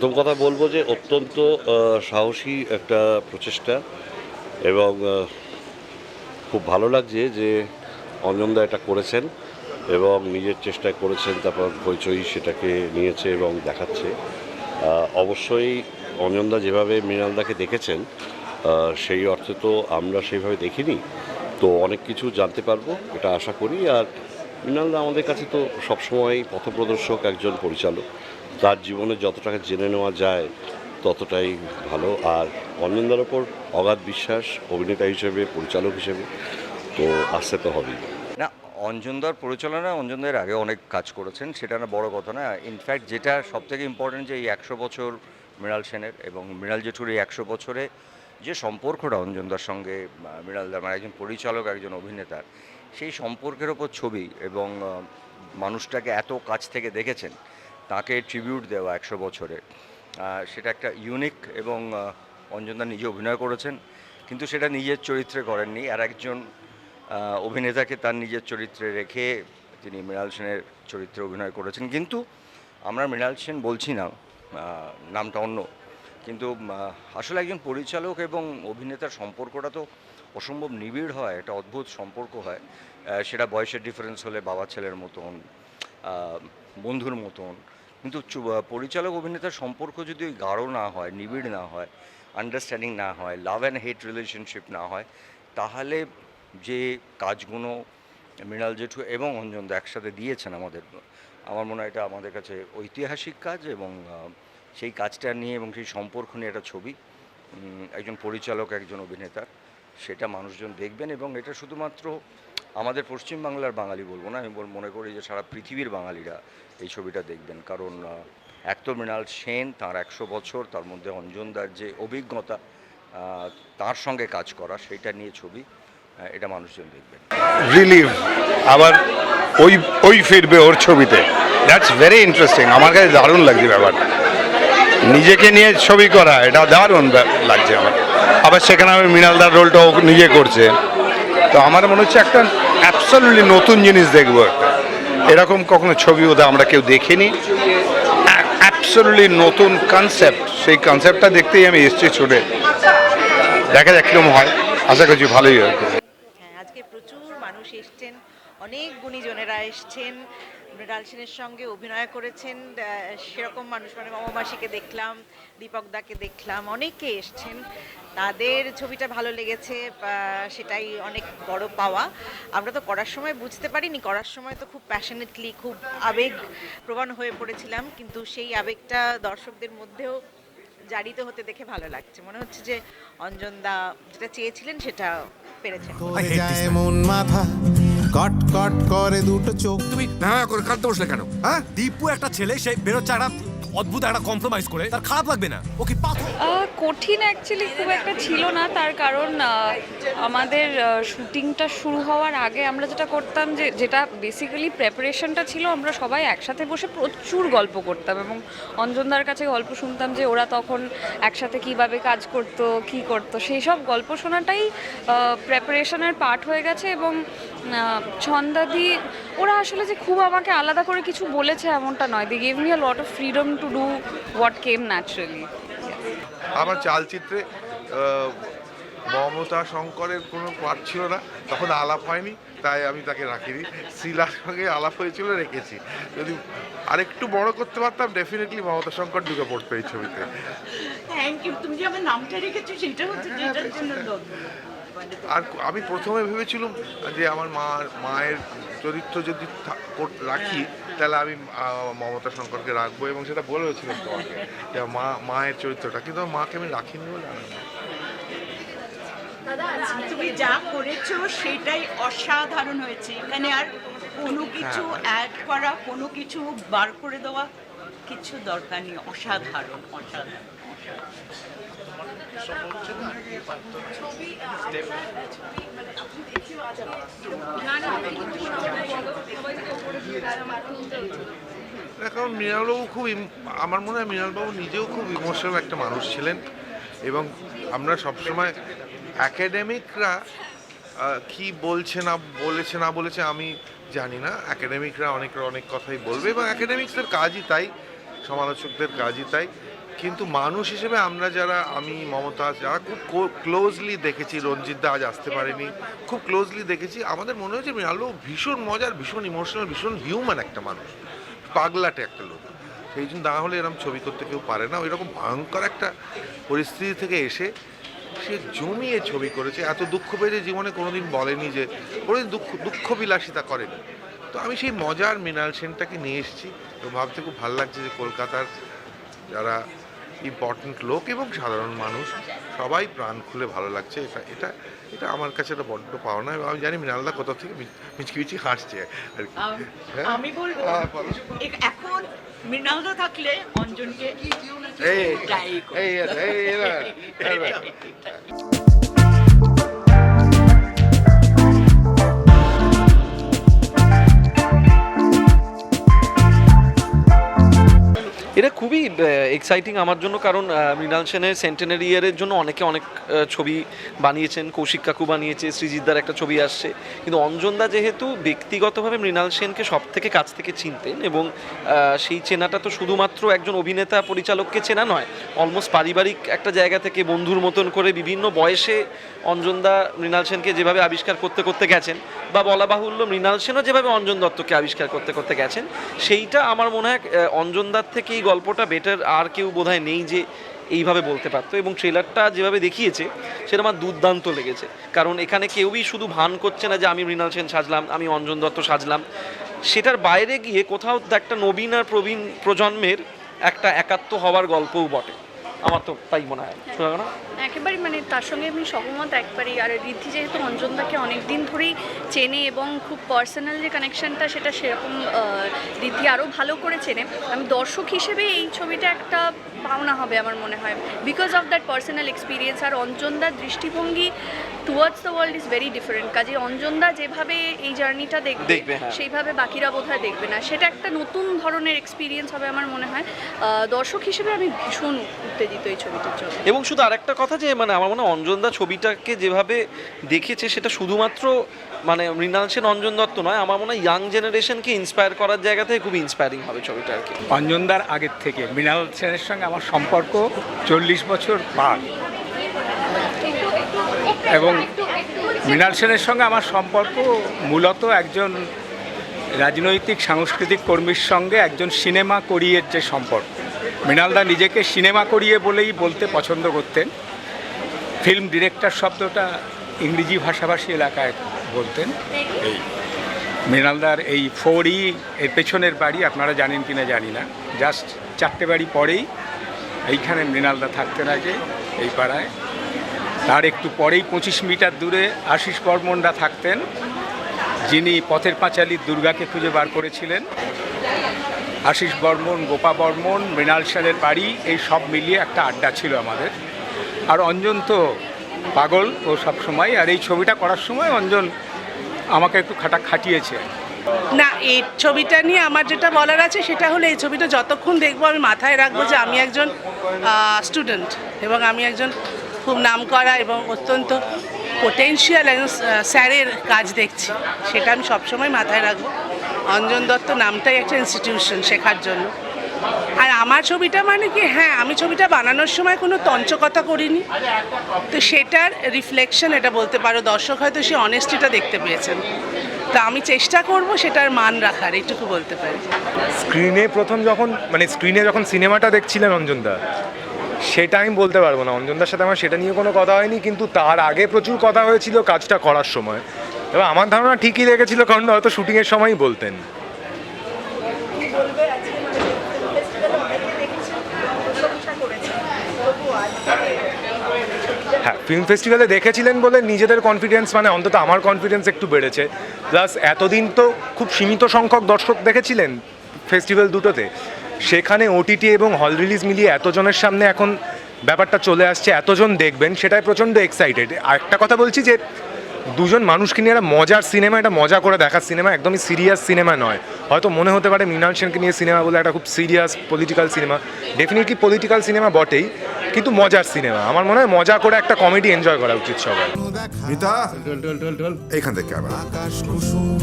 প্রথম কথা বলব যে অত্যন্ত সাহসী একটা প্রচেষ্টা এবং খুব ভালো লাগছে যে অঞ্জনদা এটা করেছেন এবং নিজের চেষ্টায় করেছেন, তারপর হইচই সেটাকে নিয়েছে এবং দেখাচ্ছে। অবশ্যই অঞ্জনদা যেভাবে মৃণালদাকে দেখেছেন সেই অর্থে তো আমরা সেইভাবে দেখিনি। তো অনেক কিছু জানতে পারব, এটা আশা করি। আর মৃণালদা আমাদের কাছে তো সবসময় পথপ্রদর্শক, একজন পরিচালক। তার জীবনে যতটাকে জেনে নেওয়া যায়, ততটাই ভালো। আর অঞ্জনদার ওপর অগাধ বিশ্বাস, অভিনেতা হিসেবে, পরিচালক হিসেবে, তো আসতে তো হবেই। না, অঞ্জনদার পরিচালনায় অঞ্জনদার আগে অনেক কাজ করেছেন, সেটা না বড় কথা না। ইনফ্যাক্ট যেটা সব থেকে ইম্পর্টেন্ট যে এই একশো বছর মৃণাল সেনের এবং মৃণাল জেঠুর এই একশো বছরে যে সম্পর্কটা অঞ্জনদার সঙ্গে মৃণালদার মানে একজন পরিচালক, একজন অভিনেতার সেই সম্পর্কের ওপর ছবি এবং মানুষটাকে এত কাছ থেকে দেখেছেন, তাকে ট্রিবিউট দেওয়া একশো বছরে। সেটা একটা ইউনিক এবং অঞ্জনদা নিজে অভিনয় করেছেন, কিন্তু সেটা নিজের চরিত্রে করেননি। আর একজন অভিনেতাকে তার নিজের চরিত্রে রেখে তিনি মৃণাল সেনের চরিত্রে অভিনয় করেছেন। কিন্তু আমরা মৃণাল সেন বলছি না নামটা অন্য। কিন্তু আসলে একজন পরিচালক এবং অভিনেতার সম্পর্কটা তো অসম্ভব নিবিড় হয়, একটা অদ্ভুত সম্পর্ক হয়। সেটা বয়সের ডিফারেন্স হলে বাবা ছেলের মতন বন্ধুর মতন। কিন্তু পরিচালক অভিনেতার সম্পর্ক যদি গাঢ় না হয়, নিবিড় না হয় আন্ডারস্ট্যান্ডিং না হয় লাভ অ্যান্ড হেট রিলেশনশিপ না হয়, তাহলে যে কাজগুলো মৃণাল জেঠু এবং অঞ্জনদা একসাথে দিয়েছেন আমাদের, আমার মনে হয় এটা আমাদের কাছে ঐতিহাসিক কাজ এবং সেই কাজটা নিয়ে এবং সেই সম্পর্ক নিয়ে একটা ছবি। একজন পরিচালক, একজন অভিনেতার সেটা মানুষজন দেখবেন এবং এটা শুধুমাত্র আমাদের পশ্চিমবাংলার বাঙালি বলব না, আমি মনে করি যে সারা পৃথিবীর বাঙালিরা এই ছবিটা দেখবেন। কারণ এক তো মৃণাল সেন তার একশো বছর, তার মধ্যে অঞ্জনদার যে অভিজ্ঞতা তার সঙ্গে কাজ করা সেইটা নিয়ে ছবি এটা মানুষজন দেখবেন। রিলিভ আবার ওই ওই ফিরবে ওর ছবিতে। দ্যাটস ভেরি ইন্টারেস্টিং আমার কাছে দারুণ লাগছে ব্যাপারটা। নিজেকে নিয়ে ছবি করা, এটা দারুণ লাগছে আমার। আবার সেখানে আমি মৃণালদার রোলটা ও নিজে করছে। তো আমার মনে হচ্ছে একটা অ্যাবসলিউটলি নতুন জিনিস দেখব একটা। এরকম কখনো ছবি ওদের আমরা কেউ দেখিনি। অ্যাবসলিউটলি নতুন কনসেপ্ট সেই কনসেপ্টটা দেখতেই আমি এসছি ছুটে। দেখা যাক কীরকম হয়। আশা করছি ভালোই হয়। হ্যাঁ আজকে প্রচুর মানুষ এসছেন, অনেক গুণীজনেরা এসছেন। মৃণাল সেনের সঙ্গে অভিনয় করেছেন সেরকম মানুষ মানে মাসিকে দেখলাম। দীপক দাকে দেখলাম অনেকে এসছেন। তাদের ছবিটা ভালো লেগেছে সেটাই অনেক বড় পাওয়া। আমরা তো করার সময় বুঝতে পারিনি করার সময় তো খুব প্যাশনেটলি খুব আবেগ প্রবণ হয়ে পড়েছিলাম কিন্তু সেই আবেগটা দর্শকদের মধ্যেও জারিত হতে দেখে ভালো লাগছে। মনে হচ্ছে যে অঞ্জনদা যেটা চেয়েছিলেন সেটা পেরেছেন। মন মাথা কট কট করে দুটো চোখ। তুমি না করে কাঁদতে বসলে কেন? হ্যাঁ? দীপু একটা ছেলে সে বেরোচ্ছে অদ্ভুত একটা কম্প্রোমাইজ করে, তার খারাপ লাগবে না। ও কি পাথর? কঠিন অ্যাকচুয়ালি খুব একটা ছিল না, তার কারণ আমাদের শুটিংটা শুরু হওয়ার আগে আমরা যেটা করতাম যে, যেটা বেসিক্যালি প্রেপারেশনটা ছিল, আমরা সবাই একসাথে বসে প্রচুর গল্প করতাম এবং অঞ্জনদার কাছে গল্প শুনতাম যে, ওরা তখন একসাথে কীভাবে কাজ করতো, কি করতো, সেই সব গল্প শোনাটাই প্রেপারেশনের পার্ট হয়ে গেছে এবং ছন্দাদি ওরা আসলে যে খুব আমাকে আলাদা করে কিছু বলেছে এমনটা নয়। They gave me a lot of freedom to do what came naturally আমার চালচিত্রে মমতা শঙ্করের কোনো পার্ট ছিল না। তখন আলাপ হয়নি তাই আমি তাকে রাখিনি। শিলার সঙ্গে আলাপ হয়েছিল রেখেছি। যদি আরেকটু বড় করতে পারতাম ডেফিনেটলি মমতা শঙ্কর ঢুকে পড়তো এই ছবিতে। থ্যাংক ইউ তুমি যে আমার নামটা রেখেছো সেটা হচ্ছে। আর আমি প্রথমে ভেবেছিলাম যে আমার মা মায়ের চরিত্র যদি রাখি তাহলে আমি মমতা শঙ্করকে রাখব এবং সেটা বলেছিলাম তোমাকে যে মা মায়ের চরিত্রটা। কিন্তু মাকে আমি রাখিনি বলে আমার মা তুমি যা করেছ সেটাই অসাধারণ হয়েছে। এখানে আর কোনো কিছু অ্যাড করা কোনো কিছু বার করে দেওয়া কিছু দরকার নেই। অসাধারণ অসাধারণ। কারণ মৃণালবাবু খুব আমার মনে হয় মৃণালবাবু নিজেও খুব ইমোশনাল একটা মানুষ ছিলেন এবং আমরা সবসময় অ্যাকাডেমিকরা কি বলছে না বলেছে না বলেছে আমি জানি না। অ্যাকাডেমিকরা অনেক অনেক কথাই বলবে এবং অ্যাকাডেমিক্সের কাজই তাই, সমালোচকদের কাজই তাই। কিন্তু মানুষ হিসেবে আমরা যারা, আমি, মমতা যারা খুব ক্লোজলি দেখেছি, রঞ্জিত দা আজ আসতে পারেনি, খুব ক্লোজলি দেখেছি, আমাদের মনে হয়েছে মৃণালও ভীষণ মজার, ভীষণ ইমোশনাল ভীষণ হিউম্যান একটা মানুষ, পাগলাটে একটা লোক। সেই জন্য না হলে এরকম ছবি করতে কেউ পারে না ওইরকম ভয়ঙ্কর একটা পরিস্থিতি থেকে এসে সে জমিয়ে ছবি করেছে, এত দুঃখ পেয়েছে জীবনে কোনোদিন বলেনি যে, কোনোদিন দুঃখ দুঃখ বিলাসিতা করেনি। তো আমি সেই মজার মৃণাল সেনটাকে নিয়ে এসেছি, এবং ভাবতে খুব ভালো লাগছে যে কলকাতার যারা ইম্পর্টেন্ট লোক এবং সাধারণ মানুষ সবাই প্রাণ খুলে ভালো লাগছে এটা এটা এটা আমার কাছে একটা বড্ড পাওনা এবং আমি জানি মৃণালদা কোথাও থেকে মিচ- মিচকি মিচকি হাসছে আর কি আম- হ্যাঁ? বলব হ্যাঁ, এখন মৃণালদা থাকলে অঞ্জনকে এই এই এই খুবই এক্সাইটিং আমার জন্য। কারণ মৃণাল সেনের সেন্টেনারি ইয়ারের জন্য অনেকে অনেক ছবি বানিয়েছেন। কৌশিক কাকু বানিয়েছে সৃজিতদার একটা ছবি আসছে। কিন্তু অঞ্জনদা যেহেতু ব্যক্তিগতভাবে মৃণাল সেনকে সব থেকে কাছ থেকে চিনতেন এবং সেই চেনাটা তো শুধুমাত্র একজন অভিনেতা পরিচালককে চেনা নয় অলমোস্ট পারিবারিক একটা জায়গা থেকে বন্ধুর মতন করে বিভিন্ন বয়সে অঞ্জনদা মৃণাল সেনকে যেভাবে আবিষ্কার করতে করতে গেছেন বা বলা বাহুল্য মৃণাল সেনও যেভাবে অঞ্জন দত্তকে আবিষ্কার করতে করতে গেছেন, সেইটা আমার মনে হয় অঞ্জনদার থেকে এই গল্পটা বেটার আর কেউ বোধহয় নেই যে এইভাবে বলতে পারতো। এবং ট্রেলারটা যেভাবে দেখিয়েছে সেটা আমার দুর্দান্ত লেগেছে। কারণ এখানে কেউই শুধু ভান করছে না যে আমি মৃণাল সেন সাজলাম, আমি অঞ্জন দত্ত সাজলাম। সেটার বাইরে গিয়ে কোথাও একটা নবীন আর প্রবীণ প্রজন্মের একটা একাত্ম হওয়ার গল্পও বটে। আমার তো তাই মনে হয়। শোনা না। একেবারে মানে তার সঙ্গে আমি সহমত একবারই। আর ঋদ্ধি যেহেতু অঞ্জনদাকে অনেক দিন ধরেই চেনে এবং খুব পার্সোনাল যে কানেকশনটা সেটা সেরকম ঋদ্ধি আরও ভালো করে চেনে। আমি দর্শক হিসেবে এই ছবিটা একটা পাওনা হবে আমার মনে হয়। Because of that personal experience আর অঞ্জনদার দৃষ্টিভঙ্গি towards the world is very different কাজে অঞ্জনদা যেভাবে এই জার্নিটা দেখবে হ্যাঁ। সেইভাবে বাকিরা বোধহয় দেখবে না। সেটা একটা নতুন ধরনের এক্সপিরিয়েন্স হবে আমার মনে হয়। দর্শক হিসেবে আমি ভীষণ উত্তেজিত এই ছবিটার জন্য। এবং শুধু আরেকটা কথা যে মানে আমার মনে হয় অঞ্জনদা ছবিটাকে যেভাবে দেখেছে সেটা শুধুমাত্র মানে মৃণাল সেন, অঞ্জন দত্ত নয়, আমার মনে হয় ইয়াং জেনারেশনকে ইন্সপায়ার করার জায়গা থেকে খুব ইন্সপায়ারিং হবে ছবিটা আর কি। অঞ্জনদার আগের থেকে। মৃণাল সেনের সঙ্গে আমার সম্পর্ক চল্লিশ বছর পার এবং মৃণাল সেনের সঙ্গে আমার সম্পর্ক মূলত একজন রাজনৈতিক, সাংস্কৃতিক কর্মীর সঙ্গে একজন সিনেমা করিয়ের যে সম্পর্ক। মৃণালদা নিজেকে সিনেমা করিয়ে বলেই বলতে পছন্দ করতেন। ফিল্ম ডিরেক্টর শব্দটা ইংরেজি ভাষাভাষী এলাকায় বলতেন। এই মৃণালদার এই ফোরই এর পেছনের বাড়ি আপনারা জানেন কিনা জানি না। জাস্ট চারটে বাড়ি পরেই এইখানে মৃণালদা থাকতেন আগে, এই পাড়ায়। তার একটু পরেই পঁচিশ মিটার দূরে আশিস বর্মনরা থাকতেন, যিনি পথের পাঁচালীর দুর্গাকে খুঁজে বার করেছিলেন। আশিস বর্মন, গোপা বর্মন, মৃণাল সেনের বাড়ি, এই সব মিলিয়ে একটা আড্ডা ছিল আমাদের। আর অঞ্জন তো পাগল ও সব সময় আর এই ছবিটা করার সময় অঞ্জন আমাকে একটু খাটা খাটিয়েছে। না, এই ছবিটা নিয়ে আমার যেটা বলার আছে সেটা হলো এই ছবিটা যতক্ষণ দেখব আমি মাথায় রাখব যে আমি একজন স্টুডেন্ট এবং আমি একজন খুব নামকরা এবং অত্যন্ত পোটেনশিয়াল একজন স্যারের কাজ দেখছি। সেটা আমি সবসময় মাথায় রাখব। অঞ্জন দত্ত নামটাই একটা ইনস্টিটিউশন শেখার জন্য। আর আমার ছবিটা মানে কি? হ্যাঁ আমি ছবিটা বানানোর সময় কোনো তঞ্চকতা করিনি। তো সেটার রিফ্লেকশন এটা বলতে পারো দর্শক হয়তো সে অনেস্টিটা দেখতে পেয়েছেন। তা আমি চেষ্টা করব সেটার মান রাখার এইটুকু বলতে পারি। স্ক্রিনে প্রথম যখন মানে স্ক্রিনে যখন সিনেমাটা দেখছিলেন অঞ্জনদা সেটা আমি বলতে পারব না। অঞ্জনদার সাথে আমার সেটা নিয়ে কোনো কথা হয়নি কিন্তু তার আগে প্রচুর কথা হয়েছিল কাজটা করার সময়। এবার আমার ধারণা ঠিকই লেগেছিল কারণ হয়তো শুটিংয়ের সময়ই বলতেন। হ্যাঁ ফিল্ম ফেস্টিভ্যালে দেখেছিলেন বলে নিজেদের কনফিডেন্স মানে অন্তত আমার কনফিডেন্স একটু বেড়েছে। প্লাস এতদিন তো খুব সীমিত সংখ্যক দর্শক দেখেছিলেন ফেস্টিভ্যাল দুটোতে। সেখানে ওটিটি এবং হল রিলিজ মিলিয়ে এতজনের সামনে এখন ব্যাপারটা চলে আসছে, এতজন দেখবেন, সেটাই প্রচণ্ড এক্সাইটেড আর একটা কথা বলছি যে, দুজন মানুষকে নিয়ে একটা মজার সিনেমা এটা মজা করে দেখার সিনেমা একদমই সিরিয়াস সিনেমা নয়। হয়তো মনে হতে পারে মৃণাল সেনকে নিয়ে সিনেমা বলে একটা খুব serious political cinema definitely political cinema বটেই। কিন্তু মজার সিনেমা। আমার মনে হয় মজা করে একটা কমেডি এনজয় করা উচিত সবার। দেখা মিতা এইখান থেকে আবার। আকাশ কুসুম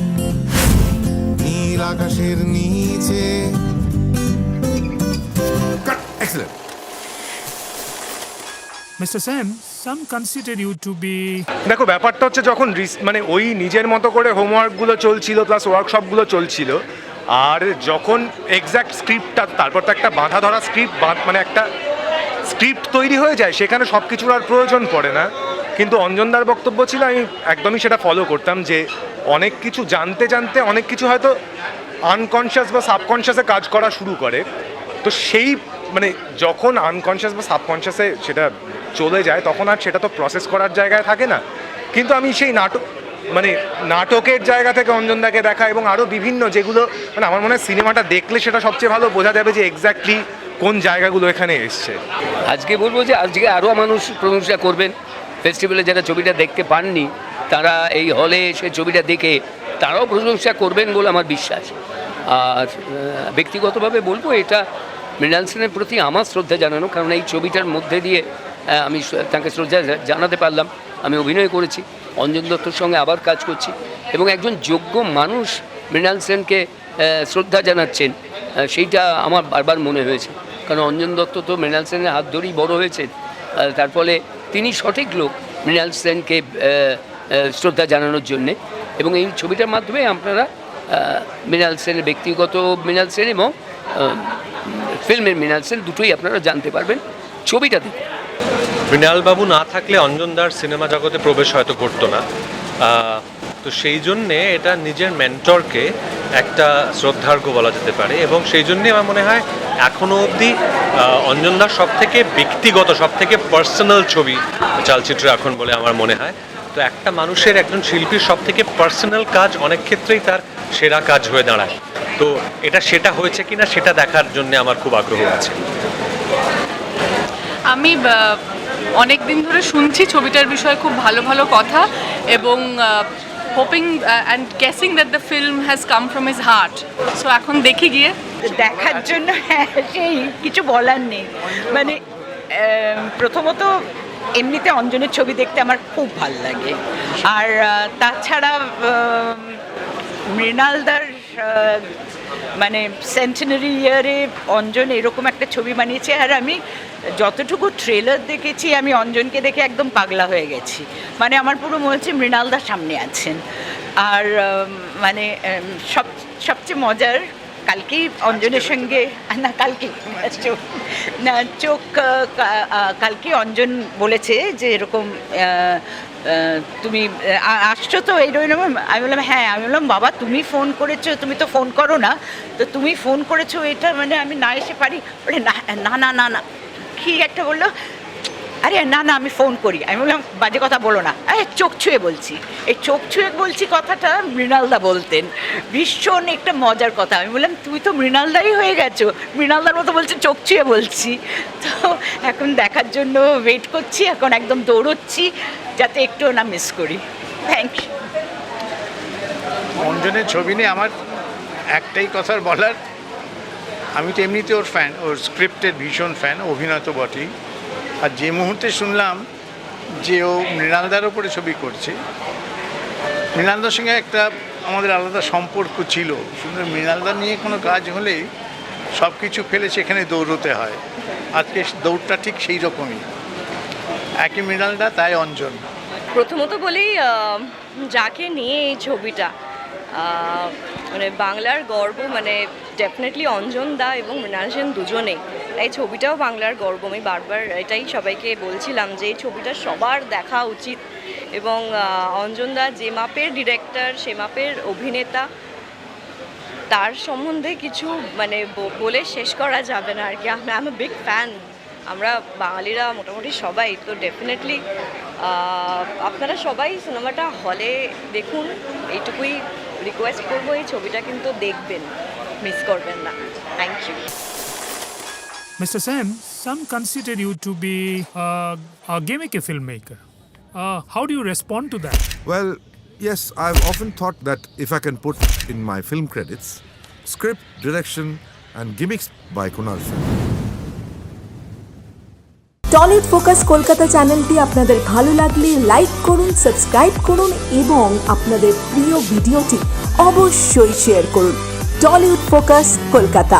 নীল আকাশের নিচে। Excellent some consider you to be দেখো ব্যাপারটা হচ্ছে যখন মানে ওই নিজের মতো করে হোমওয়ার্কগুলো চলছিল প্লাস ওয়ার্কশপগুলো চলছিল আর যখন এক্স্যাক্ট স্ক্রিপ্টটা তারপর তো একটা বাঁধা ধরা স্ক্রিপ্ট মানে একটা স্ক্রিপ্ট তৈরি হয়ে যায়, সেখানে সব কিছুর আর প্রয়োজন পড়ে না। কিন্তু অঞ্জনদার বক্তব্য ছিল, আমি একদমই সেটা ফলো করতাম যে অনেক কিছু জানতে জানতে অনেক কিছু হয়তো আনকনশিয়াস বা সাবকনশিয়াসে কাজ করা শুরু করে। তো সেই মানে যখন আনকনশিয়াস বা সাবকনশিয়াসে সেটা চলে যায়, তখন আর সেটা তো প্রসেস করার জায়গায় থাকে না। কিন্তু আমি সেই নাটক মানে নাটকের জায়গা থেকে অঞ্জনদাকে দেখা এবং আরও বিভিন্ন যেগুলো মানে আমার মনে হয় সিনেমাটা দেখলে সেটা সবচেয়ে ভালো, বোঝা যাবে যে এক্স্যাক্টলি কোন জায়গাগুলো এখানে এসছে। আজকে বলব যে আজকে আরও মানুষ প্রশংসা করবেন। ফেস্টিভ্যালে যারা ছবিটা দেখতে পাননি, তারা এই হলে এসে ছবিটা দেখে তারাও প্রশংসা করবেন বলে আমার বিশ্বাস। আর ব্যক্তিগতভাবে বলব এটা মৃণাল সেনের প্রতি আমার শ্রদ্ধা জানানো, কারণ এই ছবিটার মধ্যে দিয়ে আমি তাকে শ্রদ্ধা জানাতে পারলাম, আমি অভিনয় করেছি। অঞ্জন দত্তর সঙ্গে আবার কাজ করছি এবং একজন যোগ্য মানুষ মৃণাল সেনকে শ্রদ্ধা জানাচ্ছেন সেইটা আমার বারবার মনে হয়েছে। কারণ অঞ্জন দত্ত তো মৃণাল সেনের হাত ধরেই বড় হয়েছেন তার ফলে তিনি সঠিক লোক মৃণাল সেনকে শ্রদ্ধা জানানোর জন্যে। এবং এই ছবিটার মাধ্যমে আপনারা মৃণাল সেনের ব্যক্তিগত মৃণাল সেন এবং ফিল্মের মৃণাল সেন দুটোই আপনারা জানতে পারবেন ছবিটা দেখে মৃণালবাবু না থাকলে অঞ্জনদার সিনেমা জগতে প্রবেশ হয়তো করতো না। তো সেই জন্যে এটা নিজের মেন্টরকে একটা শ্রদ্ধার্ঘ বলা যেতে পারে এবং সেই জন্যে আমার মনে হয় এখনও অবধি অঞ্জনদার সব থেকে ব্যক্তিগত সব থেকে পার্সোনাল ছবি চালচিত্র এখন বলে আমার মনে হয়। তো একটা মানুষের একজন শিল্পীর সব থেকে পার্সোনাল কাজ অনেক ক্ষেত্রেই তার সেরা কাজ হয়ে দাঁড়ায়। তো এটা সেটা হয়েছে কিনা সেটা দেখার জন্য আমার খুব আগ্রহ আছে। আমি অনেক দিন ধরে শুনছি ছবিটার বিষয়ে খুব ভালো ভালো কথা এবং hoping and guessing that the film has come from his heart so এখন দেখি গিয়ে। দেখার জন্য হ্যাঁ সেই কিছু বলার নেই। মানে প্রথমত এমনিতে অঞ্জনের ছবি দেখতে আমার খুব ভালো লাগে। আর তাছাড়া মৃণালদার মানে সেন্টেনারি ইয়ারে অঞ্জন এরকম একটা ছবি বানিয়েছে আর আমি যতটুকু ট্রেলার দেখেছি আমি অঞ্জনকে দেখে একদম পাগলা হয়ে গেছি। মানে আমার পুরো মনে হচ্ছে মৃণালদা সামনে আছেন। আর মানে সব সবচেয়ে মজার কালকেই অঞ্জনের সঙ্গে না। কালকে চোখ না চোখ কালকে অঞ্জন বলেছে যে এরকম তুমি আসছো তো এই রইলাম আমি বললাম হ্যাঁ আমি বললাম, বাবা, তুমি ফোন করেছ, তুমি তো ফোন করো না। তো তুমি ফোন করেছ এটা মানে আমি না এসে পারি। বলে, না না না না। না কি একটা বলল আরে না না, আমি ফোন করি। আমি বললাম, বাজে কথা বলো না। আরে চোখ ছুঁয়ে বলছি। এই চোখ ছুঁয়ে বলছি কথাটা মৃণালদা বলতেন। ভীষণ একটা মজার কথা। আমি বললাম তুই তো মৃণালদাই হয়ে গেছো। মৃণালদার মতো বলছে, চোখ ছুঁয়ে বলছি। তো এখন দেখার জন্য ওয়েট করছি, এখন একদম দৌড়চ্ছি, যাতে একটুও না মিস করি। থ্যাংক ইউ অঞ্জনের ছবি নিয়ে আমার একটাই কথার বলার, আমি তো এমনিতে ওর ফ্যান ওর স্ক্রিপ্টের ভীষণ ফ্যান অভিনয় তো বটেই। আর যে মুহূর্তে শুনলাম যে ও মৃণালদার ওপরে ছবি করছে, মৃণালদার সঙ্গে একটা আমাদের আলাদা সম্পর্ক ছিল। শুধু মৃণালদা নিয়ে কোনো কাজ হলেই সব কিছু ফেলে সেখানে দৌড়তে হয়। আজকে দৌড়টা ঠিক সেই রকমই। একই মৃণালদা, তাই অঞ্জন। প্রথমত বলি যাকে নিয়ে এই ছবিটা মানে বাংলার গর্ব মানে ডেফিনেটলি অঞ্জন দা এবং মৃণাল সেন দুজনেই। এই ছবিটাও বাংলার গর্ব আমি বারবার এটাই সবাইকে বলছিলাম যে এই ছবিটা সবার দেখা উচিত এবং আহ, অঞ্জন দা যে মাপের ডিরেক্টর সে মাপের অভিনেতা তার সম্বন্ধে কিছু মানে বলে শেষ করা যাবে না আর কি আমি আম বিগ ফ্যান আমরা বাঙালিরা মোটামুটি সবাই তো ডেফিনেটলি আপনারা সবাই সিনেমাটা হলে দেখুন। এইটুকুই রিকোয়েস্ট করব এই ছবিটা কিন্তু দেখবেন। মিস করবেন না। Thank you Mr. Sam, some consider you to be uh, a gimmick filmmaker. Uh, how do you respond to that? Well, yes, I've often thought that if I can put in my film credits script, direction, and gimmicks by Kunal Film. Tollywood focus Kolkata চ্যানেলটি আপনাদের ভালো লাগলে like করুন subscribe করুন এবং আপনাদের প্রিয় ভিডিওটি অবশ্যই শেয়ার করুন টলিউড ফোকাস কলকাতা